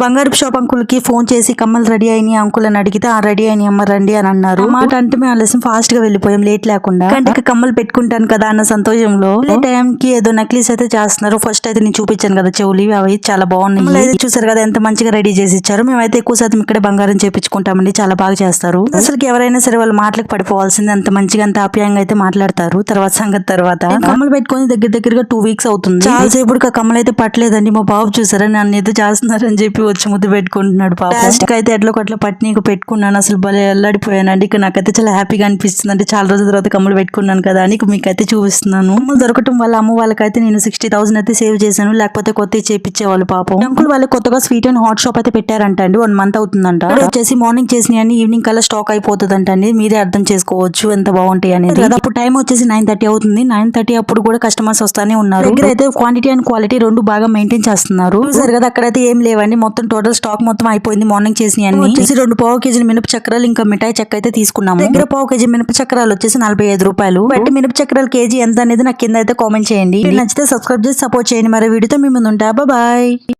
బంగారు షాప్ అంకుల్కి ఫోన్ చేసి కమ్మలు రెడీ అయినాయి అంకుల్ అని అడిగితే ఆ రెడీ అయినాయి అమ్మ రండి అని అన్నారు. మాట అంటే మేము ఆలస్యం ఫాస్ట్గా వెళ్ళిపోయాం లేట్ లేకుండా. కంటికి కమ్మలు పెట్టుకుంటాను కదా అన్న సంతోషంలో టైం కి ఏదో నక్లీస్ అయితే చేస్తున్నారు. ఫస్ట్ అయితే నేను చూపించాను కదా చెవులు అవి చాలా బాగున్నాయి. చూసారు కదా ఎంత మంచిగా రెడీ చేసి ఇచ్చారు మేమైతే ఎక్కువ శాతం ఇక్కడే బంగారం చేపించుకుంటామండి చాలా బాగా చేస్తారు. అసలు ఎవరైనా సరే వాళ్ళ మాటలకు పడిపోవాల్సింది అంత మంచిగా అంత ఆప్యాయంగా అయితే మాట్లాడతారు. తర్వాత సంగతి తర్వాత. కమ్మలు పెట్టుకొని దగ్గర దగ్గరగా టూ వీక్స్ అవుతుంది. చాలా సేపు కమ్మలు అయితే పట్టలేదండి మా బాబు చూసారా నన్ను ఏదో చేస్తున్నారని చెప్పి వచ్చి ముద్దు పెట్టుకుంటున్నాడు పాప. లాస్ట్ అయితే ఎట్లా కొట్ల పట్టి నీకు పెట్టుకున్నాను. అసలు భలే అల్లాడిపోయానండి. ఇక నాకైతే చాలా హ్యాపీగా అనిపిస్తుంది అంటే చాలా రోజుల తర్వాత కమ్మలు పెట్టుకున్నాను కదా అని మీకైతే చూపిస్తున్నాను. కమ్మలు దొరకటం వల్ల అమ్మ వాళ్ళకైతే నేను సిక్స్టీ థౌసండ్ అయితే సేవ్ చేశాను. లేకపోతే కొత్త చేపించేవాళ్ళు పాపం. అంకుల్ వాళ్ళు కొత్తగా స్వీట్ అండ్ హాట్ షాప్ అయితే పెట్టారంట అండి వన్ మంత్ అవుతుందంట వచ్చేసి మార్నింగ్ చేసిన అన్ని ఈవినింగ్ కల్లా స్టాక్ అయిపోతుందంట అండి మీరే అర్థం చేసుకోవచ్చు ఎంత బాగుంటాయి అనేది. అప్పుడు టైం వచ్చేసి నైన్ థర్టీ అవుతుంది. నైన్ థర్టీ అప్పుడు కూడా కస్టమర్స్ వస్తానే ఉన్నారు. దగ్గర అయితే క్వాంటిటీ అండ్ క్వాలిటీ రెండు బాగా మెయింటైన్ చేస్తున్నారు. చూసారు కదా అక్కడైతే ఏం లేవండి. మొత్తం టోటల్ స్టాక్ మొత్తం అయిపోయింది మార్నింగ్ చేసిన అన్ని. వచ్చేసి రెండు పావు కేజీ మినప చక్రాలు ఇంకా మిఠాయి చెక్క అయితే తీసుకున్నాము. దగ్గర పావు కేజీ మినప చక్రాలు వచ్చేసి నలభై ఐదు రూపాయలు. బట్టి మినప చక్రాలు కేజీ ఎంత అనేది నాకు కింద అయితే కామెంట్ చేయండి. నచ్చితే సబ్స్క్రైబ్ చేసి సపోర్ట్ చేయండి. మరి వీడియోతో మీ ముందు ఉంటా. బాయ్